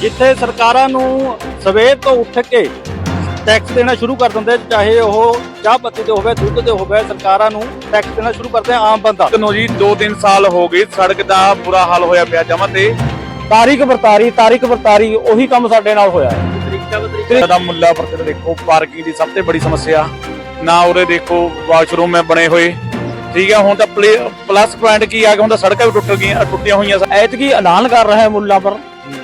ਜਿੱਥੇ ਸਰਕਾਰਾਂ ਨੂੰ ਸਵੇਰ ਤੋਂ ਉੱਠ ਕੇ ਟੈਕਸ ਦੇਣਾ ਸ਼ੁਰੂ ਕਰ ਦਿੰਦੇ ਚਾਹੇ ਉਹ ਚਾਹ ਪੱਤੀ ਤੇ ਹੋਵੇ ਦੁੱਧ ਤੇ ਹੋਵੇ ਸਰਕਾਰਾਂ ਨੂੰ ਟੈਕਸ ਦੇਣਾ ਸ਼ੁਰੂ ਕਰਦੇ ਆਮ ਬੰਦਾ। ਨੂੰ ਜੀ 2-3 ਸਾਲ ਹੋ ਗਏ ਸੜਕ ਦਾ ਬੁਰਾ ਹਾਲ ਹੋਇਆ ਪਿਆ ਜਮਾਂ ਤੇ। ਤਾਰੀਖ ਵਰਤਾਰੀ ਤਾਰੀਖ ਵਰਤਾਰੀ ਉਹੀ ਕੰਮ ਸਾਡੇ ਨਾਲ ਹੋਇਆ ਹੈ। ਦਾ ਮੁੱਲਾ ਪਰ ਦੇਖੋ ਪਾਰਕਿੰਗ ਦੀ ਸਭ ਤੋਂ ਬੜੀ ਸਮੱਸਿਆ। ਨਾ ਉਰੇ ਦੇਖੋ ਵਾਸ਼ਰੂਮ ਹੈ ਬਣੇ ਹੋਏ। ਠੀਕ ਹੈ ਹੁਣ ਤਾਂ ਪਲੱਸ ਪੁਆਇੰਟ ਕੀ ਆ ਗਿਆ ਹੁਣ ਤਾਂ ਸੜਕਾਂ ਵੀ ਟੁੱਟ ਗਈਆਂ ਟੁੱਟੀਆਂ ਹੋਈਆਂ ਐਤਕੀ ਐਲਾਨ ਕਰ ਰਿਹਾ ਹੈ ਮੁੱਲਾ ਪਰ।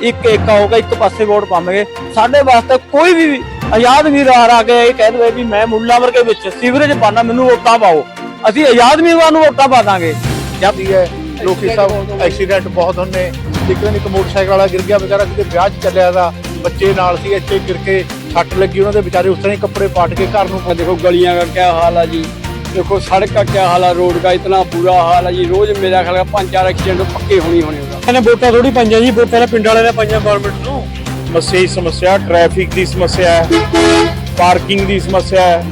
ਇੱਕ ਇੱਕ ਆਊਗਾ ਇੱਕ ਪਾਸੇ ਵੋਟ ਪਾਵਾਂਗੇ। ਸਾਡੇ ਵਾਸਤੇ ਕੋਈ ਵੀ ਆਜ਼ਾਦ ਵੀਰਾਰ ਆ ਕੇ ਇਹ ਕਹਿ ਦਵੇ ਵੀ ਮੈਂ ਮੁੱਲਾ ਵਰਗੇ ਵਿੱਚ ਸੀਵਰੇਜ ਪਾਣਾ ਮੈਨੂੰ ਵੋਟਾਂ ਪਾਓ। ਅਸੀਂ ਆਜ਼ਾਦ ਵੀਰਵਾਰ ਨੂੰ ਵੋਟਾਂ ਪਾ ਦਾਂਗੇ। ਜਦ ਇਹ ਲੋਕੀ ਸਾਹਿਬ ਐਕਸੀਡੈਂਟ ਬਹੁਤ ਹੁੰਦੇ। ਲੇਕਿਨ ਇੱਕ ਮੋਟਰਸਾਈਕਲ ਵਾਲਾ ਗਿਰ ਗਿਆ ਵਿਚਾਰਾ ਕਿਤੇ ਵਿਆਹ 'ਚ ਚੱਲਿਆ ਦਾ ਬੱਚੇ ਨਾਲ ਸੀ ਇੱਥੇ ਗਿਰ ਕੇ ਛੱਟ ਲੱਗੀ ਉਹਨਾਂ ਦੇ ਵਿਚਾਰੇ ਉਸ ਤਰ੍ਹਾਂ ਹੀ ਕੱਪੜੇ ਪਾਟ ਕੇ ਘਰ ਨੂੰ ਦੇਖੋ ਗਲੀਆਂ ਦਾ ਕਿਆ ਹਾਲ ਆ ਜੀ। ਦੇਖੋ ਸੜਕ ਦਾ ਕਿਆ ਹਾਲ ਆ ਰੋਡ ਦਾ ਇਤਨਾ ਬੁਰਾ ਹਾਲ ਆ ਜੀ। ਰੋਜ਼ ਮੇਰਾ ਖਿਆਲ ਪੰਜ ਚਾਰ ਐਕਸੀਡੈਂਟ ਪੱਕੇ ਹੋਣੀ ਹੋਣੇ। ਇਹਨੇ ਵੋਟਾਂ ਥੋੜੀ ਪਾਈਆਂ ਜੀ, ਵੋਟਾਂ ਤਾਂ ਪਿੰਡ ਵਾਲਿਆਂ ਨੇ ਪਾਈਆਂ ਗਵਰਨਮੈਂਟ ਨੂੰ। ਸਮੱਸਿਆ ਹੀ ਸਮੱਸਿਆ ਟ੍ਰੈਫਿਕ ਦੀ ਸਮੱਸਿਆ ਹੈ ਪਾਰਕਿੰਗ ਦੀ ਸਮੱਸਿਆ ਹੈ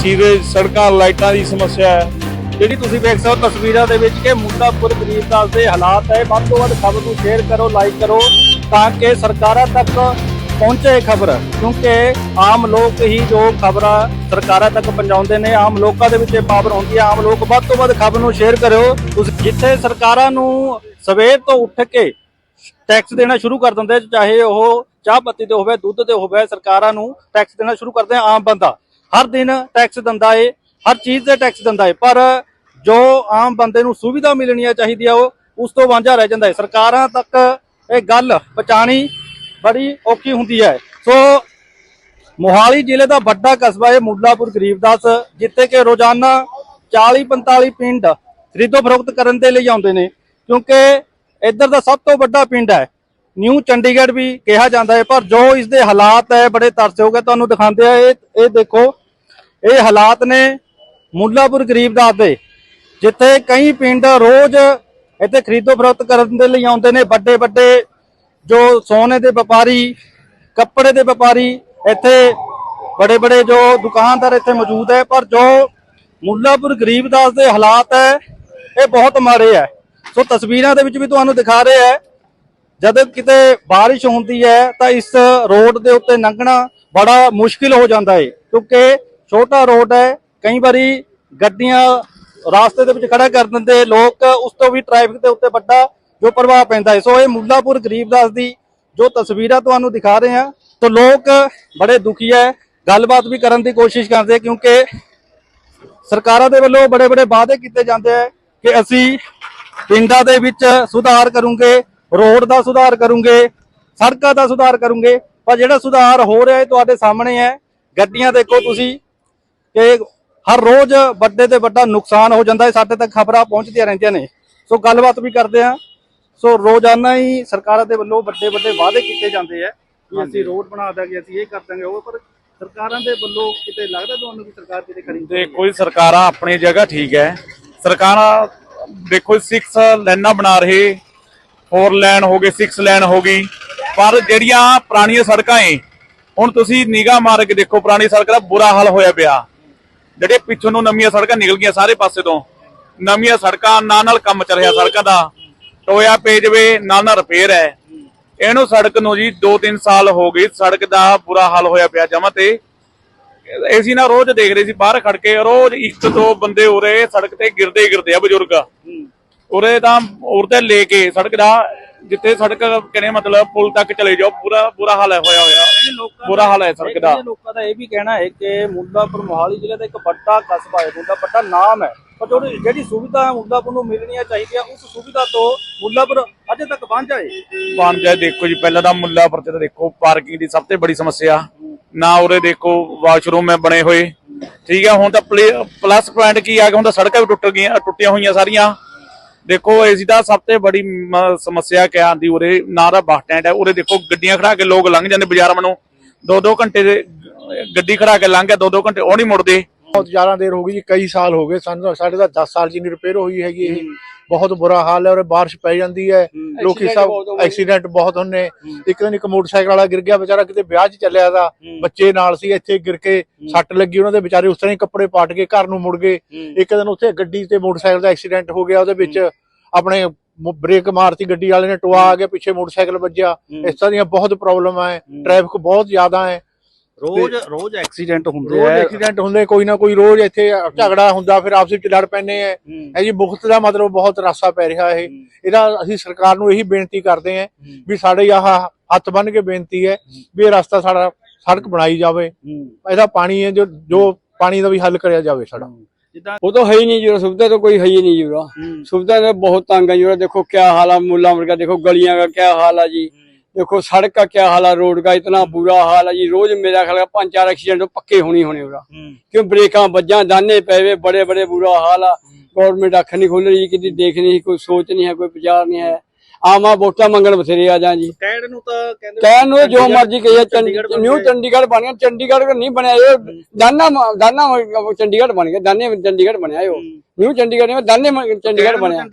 ਸੀਵਰੇਜ ਸੜਕਾਂ, ਲਾਈਟਾਂ ਦੀ ਸਮੱਸਿਆ ਹੈ। ਜਿਹੜੀ ਤੁਸੀਂ ਵੇਖ ਸਕਦੇ ਹੋ ਤਸਵੀਰਾਂ ਦੇ ਵਿੱਚ ਕਿ ਮੁੱਲਾਪੁਰ ਗਰੀਬਦਾਸ ਦੇ ਹਾਲਾਤ ਹੈ। ਵੱਧ ਤੋਂ ਵੱਧ ਖਬਰ ਨੂੰ ਸ਼ੇਅਰ ਕਰੋ ਲਾਈਕ ਕਰੋ, ਤਾਂ ਕਿ ਸਰਕਾਰਾਂ ਤੱਕ ਪਹੁੰਚੇ ਖਬਰ, ਕਿਉਂਕਿ ਆਮ ਲੋਕ ਹੀ ਜੋ ਖਬਰਾਂ ਸਰਕਾਰਾਂ ਤੱਕ ਪਹੁੰਚਾਉਂਦੇ ਨੇ, ਆਮ ਲੋਕਾਂ ਦੇ ਵਿੱਚ ਇਹ ਪਾਵਰ ਹੁੰਦੀ ਹੈ। ਆਮ ਲੋਕ ਵੱਧ ਤੋਂ ਵੱਧ ਖਬਰ ਨੂੰ ਸ਼ੇਅਰ ਕਰਿਓ। ਤੁਸੀਂ ਜਿੱਥੇ ਸਰਕਾਰਾਂ ਨੂੰ ਸਵੇਰ ਤੋਂ ਉੱਠ ਕੇ ਟੈਕਸ ਦੇਣਾ ਸ਼ੁਰੂ ਕਰ ਦਿੰਦੇ, ਚਾਹੇ ਉਹ ਚਾਹ ਪੱਤੀ ਤੇ ਹੋਵੇ, ਦੁੱਧ ਤੇ ਹੋਵੇ, ਸਰਕਾਰਾਂ ਨੂੰ ਟੈਕਸ ਦੇਣਾ ਸ਼ੁਰੂ ਕਰਦੇ ਆਮ ਬੰਦਾ। ਹਰ ਦਿਨ ਟੈਕਸ ਦਿੰਦਾ ਏ, ਹਰ ਚੀਜ਼ ਤੇ ਟੈਕਸ ਦਿੰਦਾ ਏ। ਪਰ ਜੋ ਆਮ ਬੰਦੇ ਨੂੰ ਸੁਵਿਧਾ ਮਿਲਣੀ ਚਾਹੀਦੀ ਆ, ਉਹ ਉਸ ਤੋਂ ਵਾਂਝਾ ਰਹਿ ਜਾਂਦਾ ਹੈ ਸਰਕਾਰਾਂ ਤੱਕ ਇਹ ਗੱਲ ਪਹੁੰਚਾਣੀ ਬੜੀ ਔਖੀ ਹੁੰਦੀ ਹੈ। ਸੋ ਮੋਹਾਲੀ ਜ਼ਿਲ੍ਹੇ ਦਾ ਵੱਡਾ ਕਸਬਾ ਹੈ ਮੁੱਲਾਪੁਰ ਗਰੀਬਦਾਸ ਜਿੱਥੇ ਕਿ ਰੋਜ਼ਾਨਾ 40 45 ਪਿੰਡ ਖਰੀਦੋ ਫਰੋਖਤ ਕਰਨ ਦੇ ਲਈ ਆਉਂਦੇ ਨੇ, ਕਿਉਂਕਿ ਇੱਧਰ ਦਾ ਸਭ ਤੋਂ ਵੱਡਾ ਪਿੰਡ ਹੈ। ਨਿਊ ਚੰਡੀਗੜ੍ਹ ਵੀ ਕਿਹਾ ਜਾਂਦਾ ਹੈ, ਪਰ ਜੋ ਇਸ ਦੇ ਹਾਲਾਤ ਹੈ, ਬੜੇ ਤਰਸਯੋਗ ਹੈ ਤੁਹਾਨੂੰ ਦਿਖਾਉਂਦੇ ਆ ਇਹ ਇਹ ਦੇਖੋ, ਇਹ ਹਾਲਾਤ ਨੇ ਮੁੱਲਾਪੁਰ ਗਰੀਬਦਾਸ ਦੇ, ਜਿੱਥੇ ਕਈ ਪਿੰਡ ਰੋਜ਼ ਇੱਥੇ ਖਰੀਦੋ ਫਰੋਖਤ ਕਰਨ ਦੇ ਲਈ ਆਉਂਦੇ ਨੇ। ਵੱਡੇ ਵੱਡੇ ਜੋ ਸੋਨੇ ਦੇ ਵਪਾਰੀ, ਕੱਪੜੇ ਦੇ ਵਪਾਰੀ ਇੱਥੇ ਬੜੇ ਬੜੇ ਜੋ ਦੁਕਾਨਦਾਰ ਇੱਥੇ ਮੌਜੂਦ ਹੈ, ਪਰ ਜੋ ਮੁੱਲਾਪੁਰ ਗਰੀਬਦਾਸ ਦੇ ਹਾਲਾਤ ਹੈ, ਇਹ ਬਹੁਤ ਮਾੜੇ ਹੈ। ਸੋ ਤਸਵੀਰਾਂ ਦੇ ਵਿੱਚ ਵੀ ਤੁਹਾਨੂੰ ਦਿਖਾ ਰਹੇ ਹੈ, ਜਦ ਕਿਤੇ ਬਾਰਿਸ਼ ਹੁੰਦੀ ਹੈ, ਤਾਂ ਇਸ ਰੋਡ ਦੇ ਉੱਤੇ ਲੰਘਣਾ ਬੜਾ ਮੁਸ਼ਕਿਲ ਹੋ ਜਾਂਦਾ ਹੈ, ਕਿਉਂਕਿ ਛੋਟਾ ਰੋਡ ਹੈ, ਕਈ ਵਾਰੀ ਗੱਡੀਆਂ ਰਾਸਤੇ ਦੇ ਵਿੱਚ ਖੜਾ ਕਰ ਦਿੰਦੇ ਲੋਕ, ਉਸ ਤੋਂ ਵੀ ਟ੍ਰੈਫਿਕ ਦੇ ਉੱਤੇ ਵੱਡਾ ਜੋ ਪ੍ਰਭਾਵ ਪੈਂਦਾ ਹੈ। ਸੋ ਇਹ ਮੁੱਲਾਪੁਰ ਗਰੀਬਦਾਸ ਦੀ ਜੋ ਤਸਵੀਰਾਂ ਤੁਹਾਨੂੰ ਦਿਖਾ ਰਹੇ ਹਾਂ, ਤਾਂ ਲੋਕ ਬੜੇ ਦੁਖੀ ਹੈ। ਗੱਲਬਾਤ ਵੀ ਕਰਨ ਦੀ ਕੋਸ਼ਿਸ਼ ਕਰਦੇ ਕਿਉਂਕਿ ਸਰਕਾਰਾਂ ਦੇ ਵੱਲੋਂ ਬੜੇ ਬੜੇ ਵਾਅਦੇ ਕੀਤੇ ਜਾਂਦੇ ਹੈ ਕਿ ਅਸੀਂ ਪਿੰਡਾਂ ਦੇ ਵਿੱਚ ਸੁਧਾਰ ਕਰੂੰਗੇ, ਰੋਡ ਦਾ ਸੁਧਾਰ ਕਰੂੰਗੇ, ਸੜਕਾਂ ਦਾ ਸੁਧਾਰ ਕਰੂੰਗੇ, ਪਰ ਜਿਹੜਾ ਸੁਧਾਰ ਹੋ ਰਿਹਾ ਹੈ ਤੁਹਾਡੇ ਸਾਹਮਣੇ ਹੈ। ਗੱਡੀਆਂ ਦੇਖੋ ਤੁਸੀਂ, ਕਿ ਹਰ ਰੋਜ਼ ਵੱਡੇ ਤੇ ਵੱਡਾ ਨੁਕਸਾਨ ਹੋ ਜਾਂਦਾ ਹੈ, ਸਾਡੇ ਤੱਕ ਖਬਰਾਂ ਪਹੁੰਚਦੀਆਂ ਰਹਿੰਦੀਆਂ ਨੇ। ਸੋ ਗੱਲਬਾਤ ਵੀ ਕਰਦੇ ਹਾਂ। ਸੋ ਰੋਜ਼ਾਨਾ ਹੀ ਸਰਕਾਰਾਂ ਦੇ ਵੱਲੋਂ ਵੱਡੇ ਵੱਡੇ ਵਾਅਦੇ ਕੀਤੇ ਜਾਂਦੇ ਆ ਕਿ ਅਸੀਂ ਰੋਡ ਬਣਾ ਦਾਂਗੇ ਅਸੀਂ ਇਹ ਕਰ ਦਾਂਗੇ ਉਹ ਪਰ ਸਰਕਾਰਾਂ ਦੇ ਵੱਲੋਂ ਕਿਤੇ ਲੱਗਦਾ ਤੁਹਾਨੂੰ ਕਿ ਸਰਕਾਰ ਕਿਤੇ ਖੜੀ ਦੇਖੋ ਜੀ ਸਰਕਾਰਾਂ ਆਪਣੀ ਜਗ੍ਹਾ ਠੀਕ ਹੈ। ਸਰਕਾਰਾਂ ਦੇਖੋ 6 ਲਾਈਨਾਂ ਬਣਾ ਰਹੇ। 4 ਲਾਈਨ ਹੋ ਗਏ 6 ਲਾਈਨ ਹੋ ਗਈ। ਪਰ ਜਿਹੜੀਆਂ ਪੁਰਾਣੀਆਂ ਸੜਕਾਂ ਏ ਹੁਣ ਤੁਸੀਂ ਨਿਗਾਹ ਮਾਰ ਕੇ ਦੇਖੋ ਪੁਰਾਣੀ ਸੜਕਾਂ ਦਾ ਬੁਰਾ ਹਾਲ ਹੋਇਆ ਪਿਆ। ਜਿਹੜੇ ਪਿੱਛੋਂ ਨੂੰ ਨਵੀਆਂ ਸੜਕਾਂ ਨਿਕਲ ਗਈਆਂ ਸਾਰੇ ਪਾਸੇ ਤੋਂ ਨਵੀਆਂ ਸੜਕਾਂ ਨਾਲ ਨਾਲ ਕੰਮ ਚੱਲ ਰਿਹਾ ਸੜਕਾਂ ਦਾ। ਟੋਇਆ ਪੇ ਜਵੇ ਨਾਲ ਨਾਲ ਰਿਪੇਅਰ ਹੈ। ਇਹਨੂੰ ਸੜਕ ਨੂੰ ਜੀ 2-3 ਸਾਲ ਹੋ ਗਏ ਸੜਕ ਦਾ ਬੁਰਾ ਹਾਲ ਹੋਇਆ ਪਿਆ ਜਮਾਂ ਤੇ। ਅਸੀਂ ਨਾ ਰੋਜ਼ ਦੇਖ ਰਹੇ ਸੀ ਬਾਹਰ ਖੜ ਕੇ ਰੋਜ਼ ਇੱਕ ਦੋ ਬੰਦੇ ਉਰੇ ਸੜਕ ਤੇ ਗਿਰਦੇ ਗਿਰਦੇ ਆ ਬਜ਼ੁਰਗ। ਉਰੇ ਤਾਂ ਉਰਦੇ ਲੈ ਕੇ ਸੜਕ ਦਾ ਜਿੱਥੇ ਸੜਕ ਕਹਿੰਦੇ ਮਤਲਬ ਪੁਲ ਤੱਕ ਚਲੇ ਜਾਓ ਪੂਰਾ ਬੁਰਾ ਹਾਲ ਹੈ ਹੋਇਆ ਹੋਇਆ। ਬੁਰਾ ਹਾਲ ਹੈ ਸੜਕ ਦਾ। ਲੋਕਾਂ ਦਾ ਇਹ ਵੀ ਕਹਿਣਾ ਹੈ ਕਿ ਮੁੱਲਾਪੁਰ ਮੋਹਾਲੀ ਜ਼ਿਲ੍ਹੇ ਦਾ ਇੱਕ ਵੱਡਾ ਕਸਬਾ ਹੈ ਮੁੱਲਾ ਵੱਡਾ ਨਾਮ ਹੈ। ਪਰ ਜਿਹੜੀ ਜਿਹੜੀ ਸੁਵਿਧਾ ਮੁੱਲਾਪੁਰ ਨੂੰ ਮਿਲਣੀਆਂ ਚਾਹੀਦੀਆਂ ਉਸ ਸੁਵਿਧਾ ਤੋਂ ਮੁੱਲਾਪੁਰ ਅਜੇ ਤੱਕ ਵਾਂਝਾ ਹੈ ਜਾਏ ਦੇਖੋ ਜੀ ਪਹਿਲਾਂ ਤਾਂ ਮੁੱਲਾਪੁਰ ਤੇ ਦੇਖੋ ਪਾਰਕਿੰਗ ਦੀ ਸਭ ਤੋਂ ਬੜੀ ਸਮੱਸਿਆ। ਨਾ ਉਰੇ ਦੇਖੋ ਵਾਸ਼ਰੂਮ ਹੈ ਬਣੇ ਹੋਏ। ਠੀਕ ਹੈ ਹੁਣ ਤਾਂ ਪਲੱਸ ਪੁਆਇੰਟ ਕੀ ਆ ਗਿਆ ਹੁਣ ਤਾਂ ਸੜਕਾਂ ਵੀ ਟੁੱਟ ਗਈਆਂ ਟੁੱਟੀਆਂ ਹੋਈਆਂ ਸਾਰੀਆਂ। ਦੇਖੋ ਇਸ ਦਾ ਸਭ ਤੋਂ ਬੜੀ ਸਮੱਸਿਆ ਕਿਆ ਆਂਦੀ ਉਰੇ, ਨਾ ਦਾ ਬੱਸ ਸਟੈਂਡ ਹੈ, ਉਰੇ ਦੇਖੋ, ਗੱਡੀਆਂ ਖੜਾ ਕੇ ਲੋਕ ਲੰਘ ਜਾਂਦੇ ਬਾਜ਼ਾਰਾਂ ਨੂੰ ਦੋ ਦੋ ਘੰਟੇ ਦੇ, ਗੱਡੀ ਖੜਾ ਕੇ ਲੰਘ ਗਿਆ ਦੋ ਦੋ ਘੰਟੇ ਉਹ ਨਹੀਂ ਮੁੜਦੇ। ਬਹੁਤ ਜ਼ਿਆਦਾ ਦੇਰ ਹੋ ਗਈ ਜੀ ਕਈ ਸਾਲ ਹੋ ਗਏ ਸਾਨੂੰ ਸਾਡੇ ਤਾਂ 10 ਸਾਲ ਜੀ ਨਹੀਂ ਰਿਪੇਅਰ ਹੋਈ ਹੈਗੀ ਇਹ। ਬਹੁਤ ਬੁਰਾ ਹਾਲ ਹੈ ਔਰ ਬਾਰਿਸ਼ ਪੈ ਜਾਂਦੀ ਹੈ। ਲੋਕੀ ਸਭ। ਐਕਸੀਡੈਂਟ ਬਹੁਤ ਹੁੰਦੇ। ਇੱਕ ਦਿਨ ਇੱਕ ਮੋਟਰਸਾਈਕਲ ਵਾਲਾ ਗਿਰ ਗਿਆ ਵਿਚਾਰਾ ਕਿਤੇ ਵਿਆਹ 'ਚ ਚੱਲਿਆ ਦਾ ਬੱਚੇ ਨਾਲ ਸੀ ਇੱਥੇ ਗਿਰ ਕੇ ਸੱਟ ਲੱਗੀ ਉਹਨਾਂ ਦੇ ਵਿਚਾਰੇ ਉਸ ਤਰ੍ਹਾਂ ਹੀ ਕੱਪੜੇ ਪਾਟ ਕੇ ਘਰ ਨੂੰ ਮੁੜ ਗਏ। ਇੱਕ ਦਿਨ ਉੱਥੇ ਗੱਡੀ ਤੇ ਮੋਟਰਸਾਈਕਲ ਦਾ ਐਕਸੀਡੈਂਟ ਹੋ ਗਿਆ ਉਹਦੇ ਵਿੱਚ ਆਪਣੇ ਬ੍ਰੇਕ ਮਾਰਤੀ ਗੱਡੀ ਵਾਲੇ ਨੇ ਟੋਆ ਆ ਗਿਆ ਪਿੱਛੇ ਮੋਟਰਸਾਈਕਲ ਵੱਜਿਆ। ਇਸ ਤਰ੍ਹਾਂ ਦੀਆਂ ਬਹੁਤ ਪ੍ਰੋਬਲਮ ਹੈ। ਟ੍ਰੈਫਿਕ ਬਹੁਤ ਜ਼ਿਆਦਾ ਹੈ। ਰੋਜ਼ ਰੋਜ਼ ਐਕਸੀਡੈਂਟ ਹੁੰਦੇ ਆ। ਐਕਸੀਡੈਂਟ ਹੁੰਦੇ ਕੋਈ ਨਾ ਕੋਈ ਰੋਜ਼ ਇੱਥੇ ਝਗੜਾ ਹੁੰਦਾ ਫਿਰ ਆਪਸ ਵਿੱਚ ਲੜ ਪੈਂਦੇ ਆ। ਹੈ। ਜੀ ਮੁਖਤ ਦਾ ਮਤਲਬ ਬਹੁਤ ਰਾਸਾ ਪੈ ਰਿਹਾ ਇਹ। ਇਹਦਾ ਅਸੀਂ ਸਰਕਾਰ ਨੂੰ ਇਹੀ ਬੇਨਤੀ ਕਰਦੇ ਆ ਵੀ ਸਾਡੇ ਆਹ ਹੱਥ ਬੰਨ ਕੇ ਬੇਨਤੀ ਹੈ ਵੀ ਇਹ ਰਸਤਾ ਸਾਡਾ ਸੜਕ ਬਣਾਈ ਜਾਵੇ। ਇਹਦਾ ਪਾਣੀ ਹੈ ਜੋ ਜੋ ਪਾਣੀ ਦਾ ਵੀ ਹੱਲ ਕਰਿਆ ਜਾਵੇ ਸਾਡਾ। ਉਹ ਤਾਂ ਹੈ ਹੀ ਨਹੀਂ ਜੁਰਾ ਸੁਵਿਧਾ ਤਾਂ ਕੋਈ ਹੈ ਹੀ ਨਹੀਂ ਜੁਰਾ ਸੁਵਿਧਾ ਤਾਂ ਬਹੁਤ ਤੰਗ ਹੈ ਜੁਰਾ ਦੇਖੋ ਕਿਆ ਹਾਲ ਆ ਮੁੱਲਾ ਵਰਗਾ ਦੇਖੋ ਗਲੀਆਂ ਦਾ ਕਿਆ ਹਾਲ ਆ ਜੀ। देखो सड़क का क्या हाल है रोड का इतना बुरा हाल है जी रोज मेरा ख्याल है पांच चार एक्सीडेंट तो पक्के होनी होने होगा क्यों ब्रेका बजा दाने पे हुए बड़े बड़े बुरा हाल है गवर्नमेंट अख नहीं खोल रही किसी देख नहीं कोई सोच नहीं है कोई विचार नहीं है ਆਵਾ ਵੋਟਾਂ ਮੰਗਣ ਬਥੇਰੇ ਆ ਜਾਂ ਜੀ। ਕਹਿਣ ਨੂੰ ਤਾਂ ਕਹਿੰਦੇ ਕਹਿਣ ਨੂੰ ਜੋ ਮਰਜ਼ੀ ਕਹੀਏ ਚੰਡੀਗੜ੍ਹ ਨਿਊ ਚੰਡੀਗੜ੍ਹ ਬਣ ਗਿਆ ਚੰਡੀਗੜ੍ਹ ਨਹੀਂ ਬਣਿਆ ਇਹ। ਦਾਨਾ ਦਾਨਾ ਚੰਡੀਗੜ੍ਹ ਬਣ ਗਿਆ ਦਾਨੇ ਚੰਡੀਗੜ੍ਹ ਬਣਿਆ ਇਹ। ਨਿਊ ਚੰਡੀਗੜ੍ਹ ਨਹੀਂ ਦਾਨੇ ਚੰਡੀਗੜ੍ਹ ਬਣਿਆ।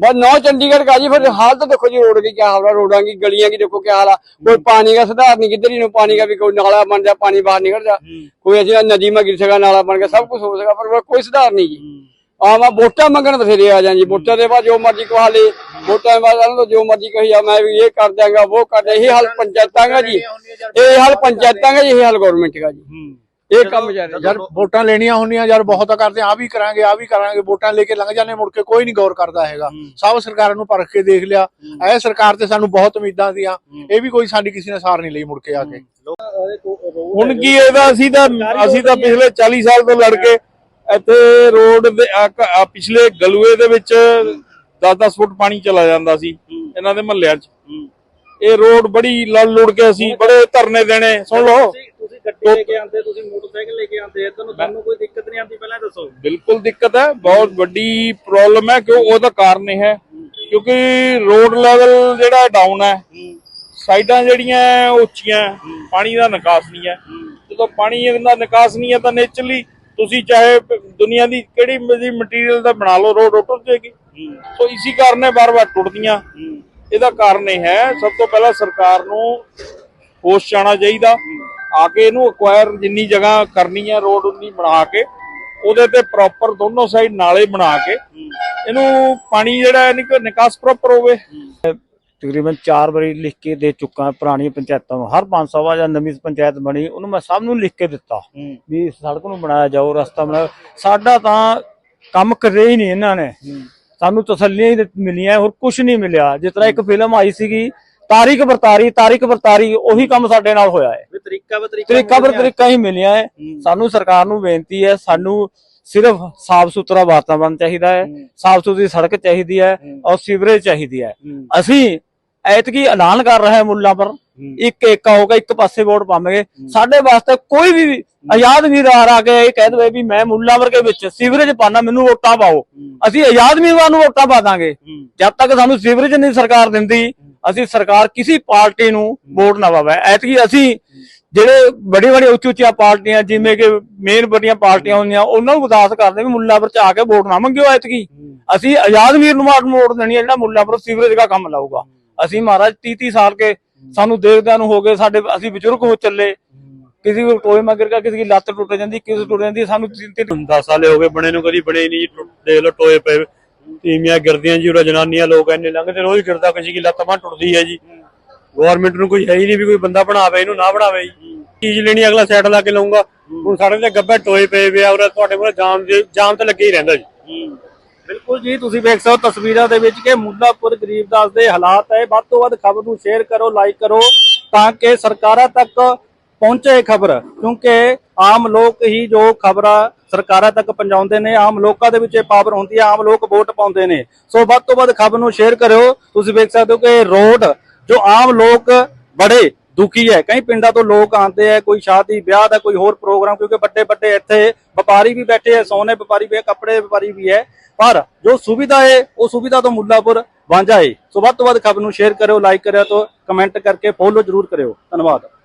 ਬਸ ਨੌ ਚੰਡੀਗੜ੍ਹ ਕਾ ਜੀ ਫਿਰ ਹਾਲ ਤਾਂ ਦੇਖੋ ਜੀ ਰੋਡ ਦੀ ਕੀ ਹਾਲ ਆ ਰੋਡਾਂ ਦੀ ਗਲੀਆਂ ਦੀ ਦੇਖੋ ਕੀ ਹਾਲ ਆ। ਕੋਈ ਪਾਣੀ ਦਾ ਸੁਧਾਰ ਨਹੀਂ ਕਿੱਧਰ ਹੀ ਨੂੰ ਪਾਣੀ ਦਾ ਵੀ ਕੋਈ ਨਾਲਾ ਬਣ ਜਾ ਪਾਣੀ ਬਾਹਰ ਨਿਕਲ ਜਾ। ਕੋਈ ਅਸੀਂ ਨਦੀ ਮਾ ਗਿਰ ਸਕਾ ਨਾਲਾ ਬਣ ਗਿਆ ਸਭ ਕੁਝ ਹੋ ਸਕਾ ਪਰ ਕੋਈ ਸੁਧਾਰ ਨਹੀਂ ਜੀ। ਆਵਾ ਵੋਟਾਂ ਮੰਗਣ ਬਥੇਰੇ ਆ ਜਾਂ ਵੋਟਾਂ ਦੇ ਬਾਅਦ ਜੋ ਮਰਜ਼ੀ ਕਹਾ ਲੇ ਵੋਟਾਂ ਦੇ ਬਾਅਦ ਉਹਨਾਂ ਜੋ ਮਰਜ਼ੀ ਕਹੀ ਆ ਮੈਂ ਵੀ ਇਹ ਕਰ ਦਿਆਂਗਾ ਉਹ ਕਰ ਦਿਆਂ ਇਹ ਹਾਲ ਪੰਚਾਇਤਾਂ ਜੀ। ਇਹ ਹਾਲ ਪੰਚਾਇਤਾਂ ਜੀ ਇਹ ਹਾਲ ਗਵਰਨਮੈਂਟ ਦਾ ਜੀ। ਇਹ ਕੰਮ ਯਾਰ ਵੋਟਾਂ ਲੈਣੀਆਂ ਹੁੰਦੀਆਂ ਯਾਰ ਬਹੁਤ ਕਰਦੇ ਆ ਵੀ ਕਰਾਂਗੇ ਆ ਵੀ ਕਰਾਂਗੇ ਵੋਟਾਂ ਲੈ ਕੇ ਲੰਘ ਜਾਂਦੇ ਮੁੜ ਕੇ ਕੋਈ ਨਹੀਂ ਗੌਰ ਕਰਦਾ ਹੈਗਾ। ਸਭ ਸਰਕਾਰਾਂ ਨੂੰ ਪਰਖ ਕੇ ਦੇਖ ਲਿਆ। ਇਹ ਸਰਕਾਰ ਤੇ ਸਾਨੂੰ ਬਹੁਤ ਉਮੀਦਾਂ ਸੀਆਂ। ਇਹ ਵੀ ਕੋਈ ਸਾਡੀ ਕਿਸੇ ਨੇ ਸਾਰ ਨਹੀਂ ਲਈ ਮੁੜ ਕੇ ਆ ਕੇ। ਹੁਣ ਕੀ ਇਹਦਾ ਅਸੀਂ ਤਾਂ ਅਸੀਂ ਤਾਂ ਪਿਛਲੇ 40 ਸਾਲ ਤੋਂ ਲੜ ਕੇ ਇੱਥੇ ਰੋਡ ਦੇ ਪਿਛਲੇ ਗਲੂਏ ਦੇ ਵਿੱਚ 10-10 ਫੁੱਟ ਪਾਣੀ ਚਲਾ ਜਾਂਦਾ ਸੀ ਇਹਨਾਂ ਦੇ ਮਹੱਲਿਆਂ 'ਚ। ਇਹ ਰੋਡ ਬੜੀ ਲੜ ਲੁੜ ਕੇ ਅਸੀਂ ਬੜੇ ਧਰਨੇ ਦੇਣੇ ਸੁਣ ਲਓ। ਤੁਸੀਂ ਗੱਡੀ ਲੈ ਕੇ ਆਉਂਦੇ ਤੁਸੀਂ ਮੋਟਰਸਾਈਕਲ ਲੈ ਕੇ ਆਉਂਦੇ ਤੁਹਾਨੂੰ ਤੁਹਾਨੂੰ ਕੋਈ ਦਿੱਕਤ ਨਹੀਂ ਆਉਂਦੀ ਪਹਿਲਾਂ ਦੱਸੋ। ਬਿਲਕੁਲ ਦਿੱਕਤ ਹੈ ਬਹੁਤ ਵੱਡੀ ਪ੍ਰੋਬਲਮ ਹੈ ਕਿਉਂ ਉਹਦਾ ਕਾਰਨ ਇਹ ਹੈ ਕਿਉਂਕਿ ਰੋਡ ਲੈਵਲ ਜਿਹੜਾ ਡਾਊਨ ਹੈ ਸਾਈਡਾਂ ਜਿਹੜੀਆਂ ਉੱਚੀਆਂ ਪਾਣੀ ਦਾ ਨਿਕਾਸ ਨਹੀਂ ਹੈ। ਜਦੋਂ ਪਾਣੀ ਦਾ ਨਿਕਾਸ ਨਹੀਂ ਹੈ ਤਾਂ ਨੇਚਰਲੀ ਤੁਸੀਂ ਚਾਹੇ ਦੁਨੀਆ ਦੀ ਕਿਹੜੀ ਵੀ ਮਟੀਰੀਅਲ ਦਾ ਬਣਾ ਲਓ ਰੋਡ ਟੁੱਟ ਜਾਏਗੀ ਸੋ ਇਸੇ ਕਾਰਨ ਇਹ ਬਾਰ-ਬਾਰ ਟੁੱਟਦੀਆਂ। ਇਹਦਾ ਕਾਰਨ ਇਹ ਹੈ ਸਭ ਤੋਂ ਪਹਿਲਾਂ ਸਰਕਾਰ ਨੂੰ ਹੋਸ਼ 'ਚ ਆਉਣਾ ਚਾਹੀਦਾ ਆ ਕੇ ਇਹਨੂੰ ਅਕਵਾਇਰ ਜਿੰਨੀ ਜਗ੍ਹਾ ਕਰਨੀ ਹੈ ਰੋਡ ਉਨੀ ਬਣਾ ਕੇ ਉਹਦੇ ਤੇ ਪ੍ਰੋਪਰ ਦੋਨੋਂ ਸਾਈਡ ਨਾਲੇ ਬਣਾ ਕੇ ਇਹਨੂੰ ਪਾਣੀ ਜਿਹੜਾ ਹੈ ਨਿਕ- ਨਿਕਾਸ ਪ੍ਰੋਪਰ ਹੋਵੇ। ਤਕਰੀਬਨ 4 ਵਾਰੀ ਲਿਖ ਕੇ ਦੇ ਚੁੱਕਾ ਪੁਰਾਣੀਆਂ ਪੰਚਾਇਤਾਂ ਨੂੰ। ਹਰ 5 ਸਵਾ ਜਾਂ ਨਵੀਂ ਪੰਚਾਇਤ ਬਣੀ ਉਹਨੂੰ ਮੈਂ ਸਭ ਨੂੰ ਲਿਖ ਕੇ ਦਿੱਤਾ। ਵੀ ਇਸ ਸੜਕ ਨੂੰ ਬਣਾਇਆ ਜਾਓ ਰਸਤਾ ਬਣਾਓ ਸਾਡਾ ਤਾਂ ਕੰਮ ਕਰੇ ਹੀ ਨਹੀਂ ਇਹਨਾਂ ਨੇ। ਸਾਨੂੰ ਤਸੱਲੀਆਂ ਹੀ ਮਿਲੀਆਂ ਹੋਰ ਕੁਝ ਨਹੀਂ ਮਿਲਿਆ। ਜਿਸ ਤਰ੍ਹਾਂ ਇੱਕ ਫਿਲਮ ਆਈ ਸੀਗੀ ਤਾਰੀਖ ਵਰਤਾਰੀ ਤਾਰੀਖ ਵਰਤਾਰੀ ਉਹੀ ਕੰਮ ਸਾਡੇ ਨਾਲ ਹੋਇਆ ਹੈ। ਤਰੀਕਾ ਬਾ ਤਰੀਕਾ ਤਰੀਕਾ ਪਰ ਤਰੀਕਾ ਹੀ ਮਿਲਿਆ ਹੈ। ਸਾਨੂੰ ਸਰਕਾਰ ਨੂੰ ਬੇਨਤੀ ਹੈ ਸਾਨੂੰ ਸਿਰਫ ਸਾਫ਼ ਸੁਥਰਾ ਵਾਤਾਵਰਣ ਚਾਹੀਦਾ ਹੈ। ਸਾਫ਼ ਸੁਥਰੀ ਸੜਕ ਚਾਹੀਦੀ ਹੈ ਔਰ ਸੀਵਰੇਜ ਚਾਹੀਦੀ ਹੈ। ਅਸੀਂ ਐਤਕੀ ਐਲਾਨ ਕਰ ਰਹੇ ਹਾਂ ਮੁੱਲਾਂ ਪਰ। ਇੱਕ ਏਕਾ ਹੋਗਾ ਇੱਕ ਪਾਸੇ ਵੋਟ ਪਾਵਾਂਗੇ। ਸਾਡੇ ਵਾਸਤੇ ਕੋਈ ਵੀ ਆਜ਼ਾਦ ਵੀਰਵਾਰ ਆ ਕੇ ਇਹ ਕਹਿ ਦਵੇ ਵੀ ਮੈਂ ਮੁੱਲਾਂ ਵਰਗੇ ਵਿੱਚ ਸੀਵਰੇਜ ਪਾਣਾ ਮੈਨੂੰ ਵੋਟਾਂ ਪਾਓ। ਅਸੀਂ ਆਜ਼ਾਦ ਵੀਰਵਾਰ ਨੂੰ ਵੋਟਾਂ ਪਾ ਦਾਂਗੇ। ਜਦ ਤੱਕ ਸਾਨੂੰ ਸੀਵਰੇਜ ਨਹੀਂ ਸਰਕਾਰ ਦਿੰਦੀ ਅਸੀਂ ਸਰਕਾਰ ਕਿਸੇ ਪਾਰਟੀ ਨੂੰ ਵੋਟ ਨਾ ਪਾਵੇ। ਐਤਕੀ ਅਸੀਂ ਜਿਹੜੇ ਬੜੀ ਬੜੀ ਉੱਚੀ ਉੱਚੀਆਂ ਪਾਰਟੀਆਂ ਜਿਵੇਂ ਕਿ ਮੇਨ ਵੱਡੀਆਂ ਪਾਰਟੀਆਂ ਹੁੰਦੀਆਂ ਉਹਨਾਂ ਨੂੰ ਉਦਾਸ ਕਰਦੇ ਵੀ ਮੁੱਲਾਂਪੁਰ ਚ ਆ ਕੇ ਵੋਟ ਨਾ ਮੰਗਿਓ ਐਤਕੀ। ਅਸੀਂ ਆਜ਼ਾਦ ਵੀਰ ਨੂੰ ਵੋਟ ਦੇਣੀ ਹੈ ਜਿਹੜਾ ਮੁੱਲਾਂਪੁਰ ਸੀਵਰੇਜ ਦਾ ਕੰਮ ਲਾਊਗਾ। ਅਸੀਂ ਮਹਾਰਾਜ 30 30 ਸਾਲ ਕੇ ਸਾਨੂੰ ਦੇਖਦਿਆਂ ਨੂੰ ਹੋ ਗਏ ਸਾਡੇ ਅਸੀਂ ਬਜ਼ੁਰਗ ਹੋ ਚੱਲੇ। ਕਿਸੇ ਕੋ ਟੋਏ ਮਗਰ ਕਾ ਕਿਸੇ ਦੀ ਲੱਤ ਟੁੱਟ ਜਾਂਦੀ ਕਿਸੇ ਟੁੱਟ ਜਾਂਦੀ ਸਾਨੂੰ ਤਿੰਨ ਤਿੰਨ 10 ਸਾਲੇ ਹੋ ਗਏ ਬਣੇ ਨੂੰ ਕਦੀ ਬਣੇ ਨਹੀਂ ਦੇਖ ਲਓ ਟੋਏ ਪਏ ਤੀਮੀਆਂ ਗਿਰਦੀਆਂ ਜੀ ਉਹ ਜਨਾਨੀਆਂ ਲੋਕ ਇੰਨੇ ਲੰਘਦੇ ਰੋਜ਼ ਗਿਰਦਾ ਕਿਸੇ ਦੀ ਲੱਤ ਬਾਂਹ ਟੁੱਟਦੀ ਹੈ ਜੀ। ਗਵਰਨਮੈਂਟ ਨੂੰ ਕੋਈ ਹੈ ਹੀ ਨਹੀਂ ਵੀ ਕੋਈ ਬੰਦਾ ਬਣਾਵੇ ਇਹਨੂੰ ਨਾ ਬਣਾਵੇ ਜੀ। ਚੀਜ਼ ਲੈਣੀ ਅਗਲਾ ਸਾਈਡ ਲਾ ਕੇ ਲਊਗਾ। ਹੁਣ ਸਾਡੇ ਤੇ ਗੱਬੇ ਟੋਏ ਪਏ ਵੇ ਆ ਔਰ ਤੁਹਾਡੇ ਕੋਲ ਜਾਮ ਜਾਮ ਤਾਂ ਲੱਗੇ ਹੀ ਰਹਿੰਦਾ ਜੀ। ਬਿਲਕੁਲ ਜੀ, ਤੁਸੀਂ ਵੇਖ ਸਕਦੇ ਹੋ ਤਸਵੀਰਾਂ ਦੇ ਵਿੱਚ ਕਿ ਮੁੱਲਾਪੁਰ ਗਰੀਬਦਾਸ ਦੇ ਹਾਲਾਤ ਹੈ। ਵੱਧ ਤੋਂ ਵੱਧ ਖਬਰ ਨੂੰ ਸ਼ੇਅਰ ਕਰੋ ਲਾਈਕ ਕਰੋ ਤਾਂ ਕਿ ਸਰਕਾਰਾਂ ਤੱਕ ਪਹੁੰਚੇ ਖਬਰ। ਕਿਉਂਕਿ ਆਮ ਲੋਕ ਹੀ ਜੋ ਖਬਰਾਂ ਸਰਕਾਰਾਂ ਤੱਕ ਪਹੁੰਚਾਉਂਦੇ ਨੇ, ਆਮ ਲੋਕਾਂ ਦੇ ਵਿੱਚ ਇਹ ਪਾਵਰ ਹੁੰਦੀ ਹੈ, ਆਮ ਲੋਕ ਵੋਟ ਪਾਉਂਦੇ ਨੇ। ਸੋ ਵੱਧ ਤੋਂ ਵੱਧ ਖਬਰ ਨੂੰ ਸ਼ੇਅਰ ਕਰਿਓ। ਤੁਸੀਂ ਵੇਖ ਸਕਦੇ ਹੋ ਕਿ ਰੋਡ ਜੋ ਆਮ ਲੋਕ ਬੜੇ ਦੁਖੀ ਹੈ। ਕਈ ਪਿੰਡਾਂ ਤੋਂ ਲੋਕ ਆਉਂਦੇ ਆ, ਕੋਈ ਸ਼ਾਦੀ, ਵਿਆਹ ਦਾ ਕੋਈ ਹੋਰ ਪ੍ਰੋਗਰਾਮ, ਕਿਉਂਕਿ ਵੱਡੇ ਵੱਡੇ ਇੱਥੇ ਵਪਾਰੀ ਵੀ ਬੈਠੇ ਹੈ ਸੋਨੇ ਵਪਾਰੀ ਵੀ ਹੈ, ਕੱਪੜੇ ਵਪਾਰੀ ਵੀ ਹੈ। ਪਰ ਜੋ ਸੁਵਿਧਾ ਹੈ, ਉਹ ਸੁਵਿਧਾ ਤੋਂ ਮੁੱਲਾਪੁਰ ਵਾਂਝਾ ਹੈ। ਸੋ ਵੱਧ ਤੋਂ ਵੱਧ ਖਬਰ ਨੂੰ ਸ਼ੇਅਰ ਕਰਿਓ ਲਾਈਕ ਕਰਿਓ ਤੋਂ ਕਮੈਂਟ ਕਰਕੇ ਫੋਲੋ ਜ਼ਰੂਰ ਕਰਿਓ। ਧੰਨਵਾਦ।